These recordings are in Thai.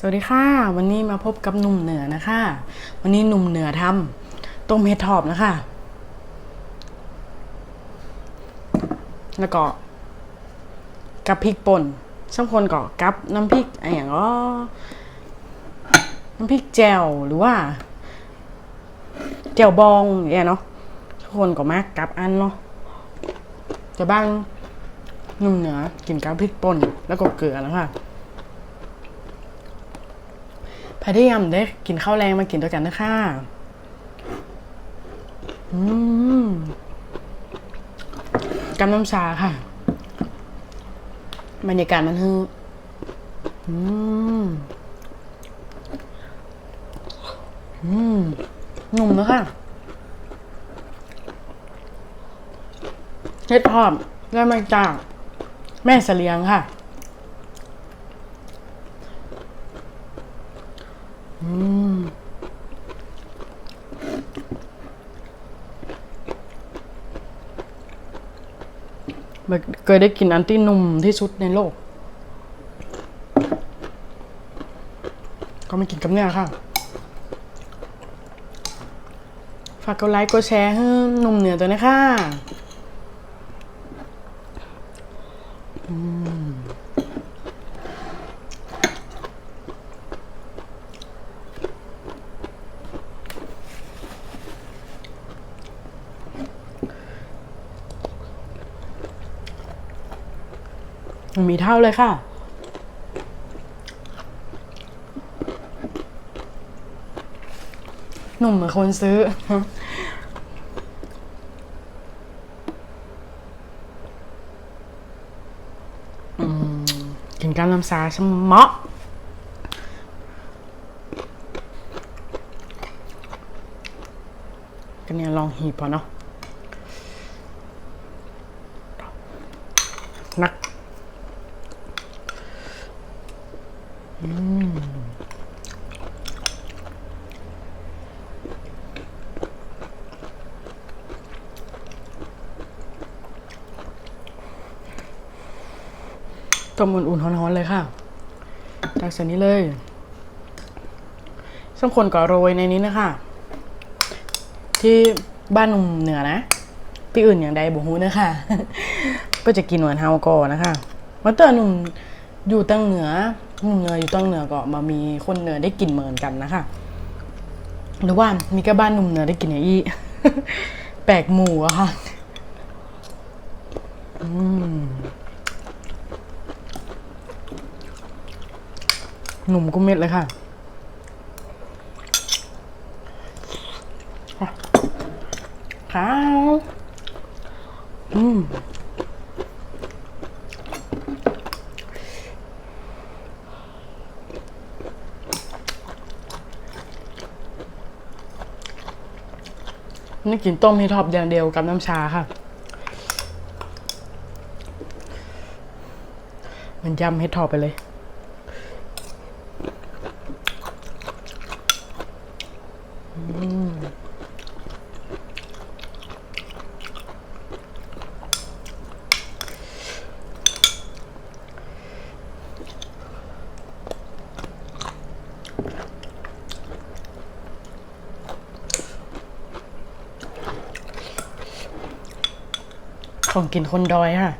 สวัสดีค่ะ วันนี้มาพบกับหนุ่มเหนือนะคะ วันนี้หนุ่มเหนือทำต้มเห็ดถอบนะคะ แล้วก็กับพริกป่นช่างคนก็กับน้ำพริกอะไรอย่างก็น้ำพริกแจ่วหรือว่า แจ่วบองเงี้ยเนาะทุกคนก็มากกับอันเนาะจะบ้างหนุ่มเหนือกินกับพริกป่นแล้วก็เกลือแล้วค่ะ พยายามได้กินข้าวแรงมากินด้วยกันนะคะอืมกำน้ำชาค่ะ บรรยากาศมันฮืออืม อืมหนุ่มนะคะเฮ็ดหอมได้มาจากแม่เสลียงค่ะ แบบเคยได้กินอันที่นุ่มที่สุดในโลก ก็ไม่กินกับเนี่ยค่ะ ฝากกดไลค์กดแชร์ให้นุ่มเหนือตัวนะคะ อืม มีเท่าเลยค่ะ หนุ่มเหมือนคนซื้ออืมกินกันน้ำซาชะเมาะกันเนี่ยลองหีบพอเนาะนัก ต้มอุ่นๆร้อนๆเลยค่ะตักส่นี้เลยส้มคนก็โรยในนี้นะคะ ที่บ้านหนุ่มเหนือนะที่อื่นอย่างใดบุฮูนะคะ ก็จะกินเหมือนเฮาก่อนนะคะมาเตอร์หนุ่ม อยู่ตั้งเหนือหนุ่มเหนืออยู่ตั้งเหนือก็มามีคนเหนือได้กินเหมือนกันนะคะหรือว่ามีแค่บ้านหนุ่มเหนือได้กินอย่างอี้แปลกหมู่อะค่ะอืมหนุ่มกุ้เม็ดเลยค่ะข้าวอืม นี่กินต้มให้ทอบอย่างเดียวกับน้ำชาค่ะ มันยำให้ทอบไปเลย ของกินคนดอยค่ะ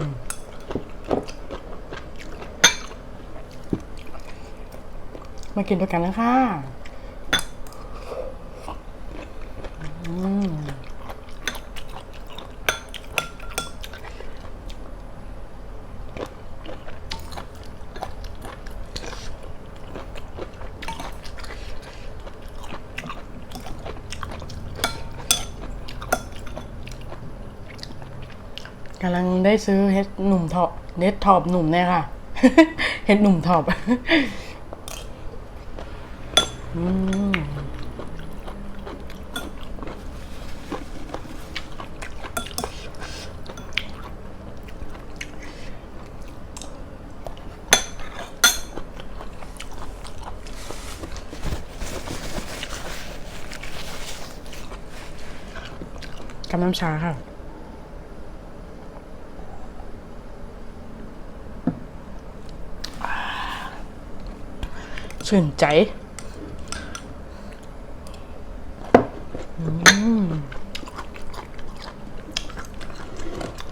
มมากินด้วยกันนะคะอืม กำลังได้ซื้อเฮดหนุ่มทอบเน็ตทอบหนุ่มเนี่ยค่ะ เฮ็ดหนุ่มทอบอืมกับน้ำชาค่ะ ชื่นใจ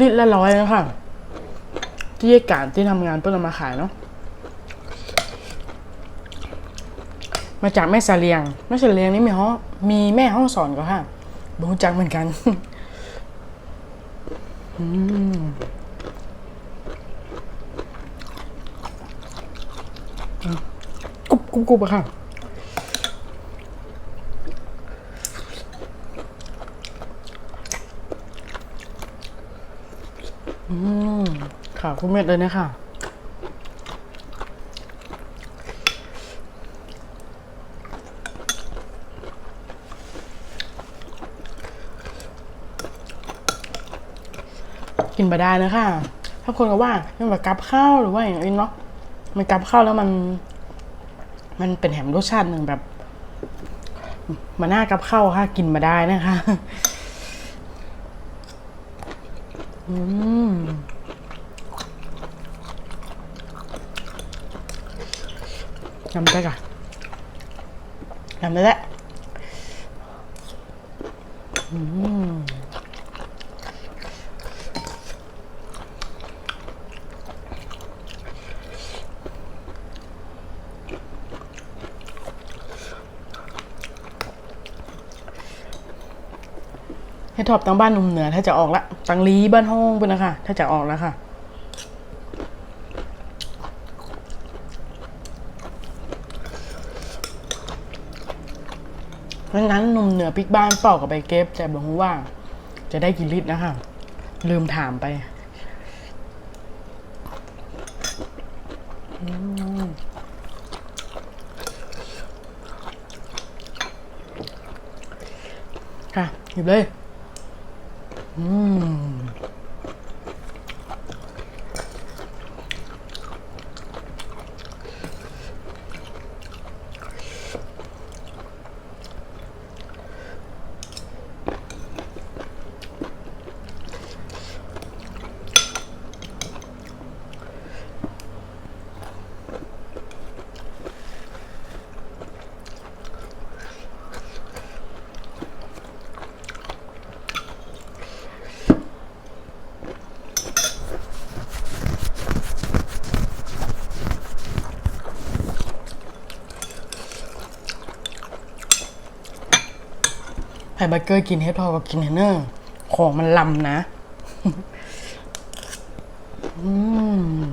ลิตรละร้อยนะคะที่การที่ทำงานเพื่อนมาขายเนาะมาจากแม่สาเลียงแม่สาเลียงนี่มีห้องมีแม่ห้องสอนก็ค่ะบรู้จักเหมือนกัน อืม กรุบกรุบอะค่ะ อืมค่ะคุณเม็ดเลยนะคะกินไปได้นะคะถ้าคนก็ว่ามันแบบกับข้าวหรือว่าอย่างอื่นเนาะมันกับข้าวแล้วมัน มันเป็นแหมรสชาติหนึ่งแบบมาหน้ากับข้าวค่ะ กินมาได้นะคะ อืมยำได้ก่ะยำได้แหละอืม ทอบตั้งบ้านนุ่มเหนือ ถ้าจะออกละตังลีบ้านห้องเป็นะคะ ถ้าจะออกแล้วค่ะงั้นงั้นนุ่มเหนือปิกบ้านเป่ากับไปเก็บแต่บอกว่า จะได้กี่ลิตรนะคะ ลืมถามไปค่ะหยิบเลย อื ไผ่เบอร์เกอร์กินให้พอกับกินเทนเนอร์ ของมันลำนะอืม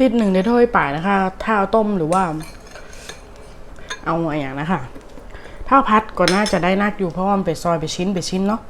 ลิตรหนึ่งในถ้วยป่ายนะคะ ถ้าเอาต้มหรือว่า เอาอะไรอย่างนะคะ ถ้าพัดก็น่าจะได้นักอยู่เพราะว่ามันไปซอยไปชิ้นไปชิ้นเนาะ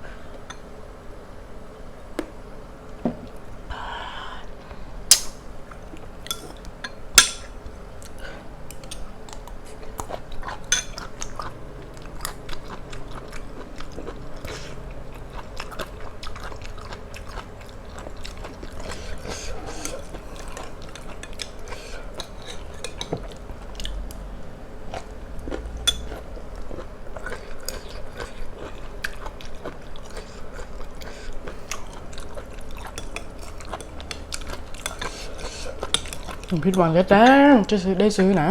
ผิดหวังแล้วจ้าจะซื้อได้ซื้อนะ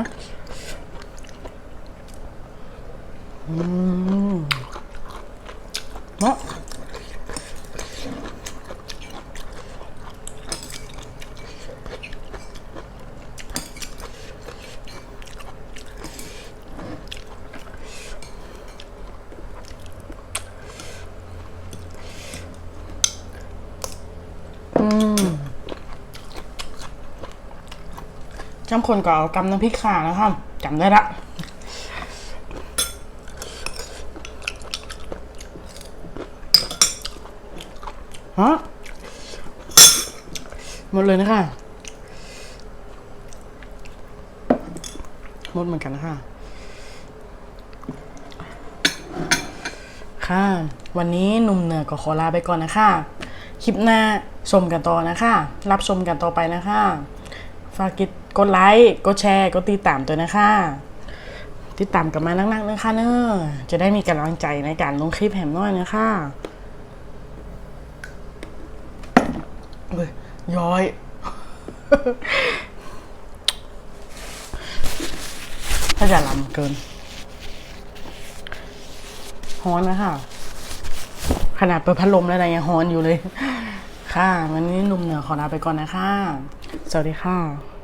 จำคนก็เอากำน้ำพริกข่านะครับจำได้ละฮะหมดเลยนะคะ หมดเหมือนกันนะคะค่ะ วันนี้หนุ่มเหนือก็ขอลาไปก่อนนะคะ คลิปหน้าชมกันต่อนะคะ รับชมกันต่อไปนะคะ ฝากกด กดไลค์กดแชร์กดติดตามตัวนะคะติดตามกันมานักๆนะคะเนอะจะได้มีกำลังใจในการลงคลิปแหมน้อยนะคะเฮ้ยย้อย ถ้าจะลำเกินฮ้อนนะคะขนาดเปิดพัดลมแล้วนะยังฮ้อนอยู่เลย ค่ะ วันนี้หนุ่มเหนือขอลาไปก่อนนะคะ สวัสดีค่ะ